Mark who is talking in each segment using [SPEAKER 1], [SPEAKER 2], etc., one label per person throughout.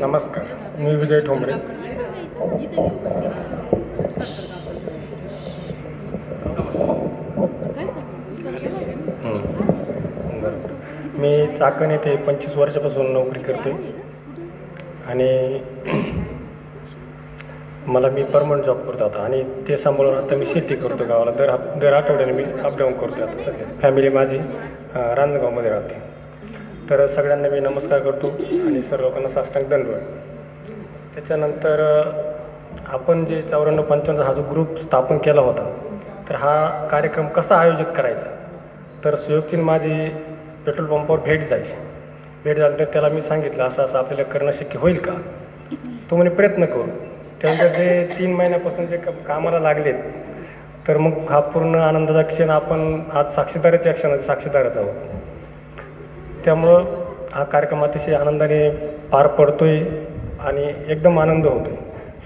[SPEAKER 1] नमस्कार मी विजय ठोंबरे. बरं मी चाकण येथे पंचवीस वर्षापासून नोकरी करते आणि मला मी परमनंट जॉब करतो आता. आणि ते सांभाळून आता मी शेती करतो गावाला. दर दर आठवड्याने मी अपडाऊन करतो आता सध्या. फॅमिली माझी अं, रांजणगावमध्ये राहते. तर सगळ्यांना मी नमस्कार करतो आणि सर्व लोकांना साष्टांग दंडवत. त्याच्यानंतर आपण जे चौऱ्याण्णव पंच्याण्णव हा जो ग्रुप स्थापन केला होता तर हा कार्यक्रम कसा आयोजित करायचा? तर सुयोगची माझी पेट्रोल पंपावर भेट झाली. भेट झाली तर त्याला मी सांगितलं असं असं आपल्याला करणं शक्य होईल का? तो म्हणे प्रयत्न करू. त्यानंतर जे तीन महिन्यापासून जे कामाला लागलेत तर मग हा पूर्ण आनंदाचा क्षण आपण आज साक्षीदाराच्या क्षणाचा साक्षीदाराचा आहोत. त्यामुळं हा कार्यक्रम अतिशय आनंदाने पार पडतो आहे आणि एकदम आनंद होतो आहे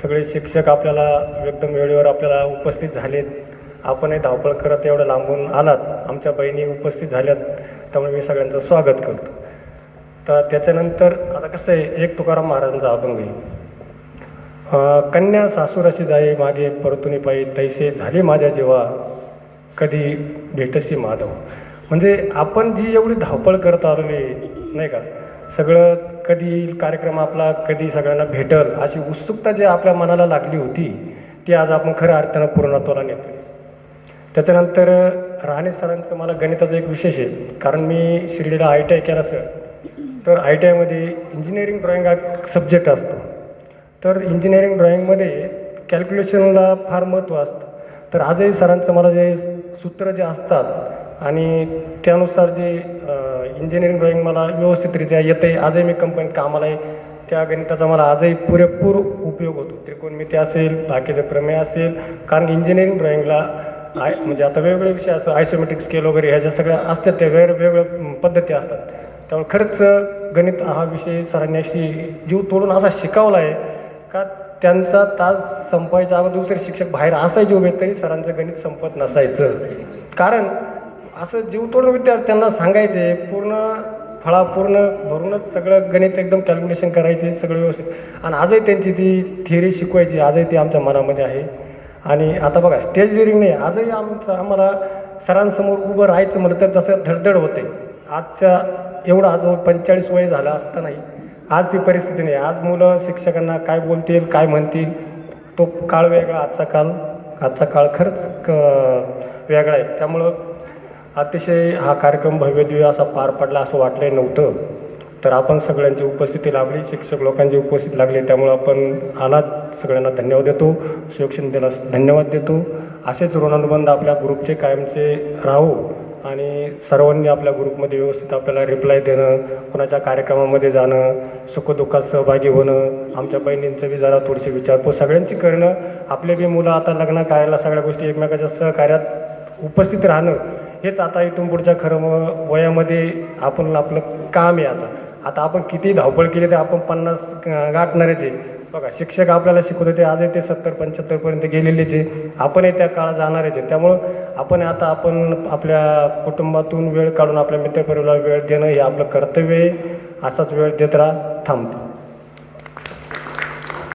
[SPEAKER 1] सगळे शिक्षक आपल्याला एकदम वेळेवर आपल्याला उपस्थित झालेत. आपणही धावपळ करत एवढं लांबून आलात. आमच्या बहिणी उपस्थित झाल्यात. त्यामुळे मी सगळ्यांचं स्वागत करतो. तर त्याच्यानंतर आता कसं आहे एक तुकाराम महाराजांचा अभंग आहे. कन्या कन्या सासूराशी जाई मागे परतुनी पायी तैसे झाले माझ्या जीवा. कधी भेटसी माधव. म्हणजे आपण जी एवढी धावपळ करत आलेली नाही का? सगळं कधी येईल कार्यक्रम आपला कधी सगळ्यांना भेटल अशी उत्सुकता जी आपल्या मनाला लागली होती ती आज आपण खऱ्या अर्थानं पूर्णत्वाला नेतो त्याच्यानंतर राहणे सरांचं मला गणिताचं एक विशेष आहे. कारण मी शिर्डीला आय टी आय केला सर. तर आय टी आयमध्ये इंजिनिअरिंग ड्रॉइंग हा सब्जेक्ट असतो. तर इंजिनिअरिंग ड्रॉइंगमध्ये कॅल्क्युलेशनला फार महत्त्व असतं. तर आजही सरांचं मला जे सूत्र जे असतात आणि त्यानुसार जे इंजिनिअरिंग ड्रॉईंग मला व्यवस्थितरित्या येते आजही मी कंपनीत कामाला आहे. त्या गणिताचा मला आजही पुरेपूर उपयोग होतो. त्रिकोणमिती असेल बाकीचे प्रमेय असेल कारण इंजिनिअरिंग ड्रॉईंगला आय म्हणजे आता वेगवेगळे विषय असतात. आयसोमेट्रिक स्केल वगैरे ह्या ज्या सगळ्या असतात त्या वेगवेगळ्या पद्धती असतात. त्यामुळे खरंच गणित हा विषय सरांनी अशी जीव तोडून असा शिकवला आहे का त्यांचा तास संपायचा अगोदर दुसरे शिक्षक बाहेर असायचे उभे तरी सरांचं गणित संपत नसायचं. कारण असं जीव तोडून विद्यार्थ्यांना सांगायचे पूर्ण फळा पूर्ण भरूनच सगळं गणित एकदम कॅल्क्युलेशन करायचे सगळं व्यवस्थित. आणि आजही त्यांची ती थिअरी शिकवायची आजही ती आमच्या मनामध्ये आहे. आणि आता बघा स्टेज रिंग नाही आजही आमचं आम्हाला सरांसमोर उभं राहायचं म्हटलं तर तसं धडधड होते. आजच्या एवढं आज पंचेचाळीस वय झालं असतं नाही. आज ती परिस्थिती नाही. आज मुलं शिक्षकांना काय बोलतील काय म्हणतील तो काळ वेगळा आजचा काळ आजचा काळ खरंच क वेगळा आहे. त्यामुळं अतिशय हा कार्यक्रम भव्यदिव्य असा पार पडला असं वाटलं नव्हतं. तर आपण सगळ्यांची उपस्थिती लाभली शिक्षक लोकांची उपस्थिती लागली त्यामुळं आपण आलात. सगळ्यांना धन्यवाद देतो. सुयोग शिंदेला धन्यवाद देतो. असेच ऋणानुबंध आपल्या ग्रुपचे कायमचे राहू आणि सर्वांनी आपल्या ग्रुपमध्ये व्यवस्थित आपल्याला रिप्लाय देणं कोणाच्या कार्यक्रमामध्ये जाणं सुखदुःखात सहभागी होणं आमच्या बहिणींचं बी जरा थोडीशी विचारपूस सगळ्यांची करणं. आपले बी मुलं आता लग्न करायला सगळ्या गोष्टी एकमेकाच्या सहकार्यात उपस्थित राहणं हेच आता इथून पुढच्या खरं मग वयामध्ये आपण आपलं काम आहे आता. आता आपण किती धावपळ केली तर आपण पन्नास गाठणारेच आहे. बघा शिक्षक आपल्याला शिकवत होते आजही ते सत्तर पंच्याहत्तरपर्यंत गेलेलेच आहे. आपणही त्या काळात जाणारच आहे. त्यामुळं आपण आता आपण आपल्या कुटुंबातून वेळ काढून आपल्या मित्रपरिवाराला वेळ देणं हे आपलं कर्तव्य आहे. असाच वेळ देत राहा थांबतो.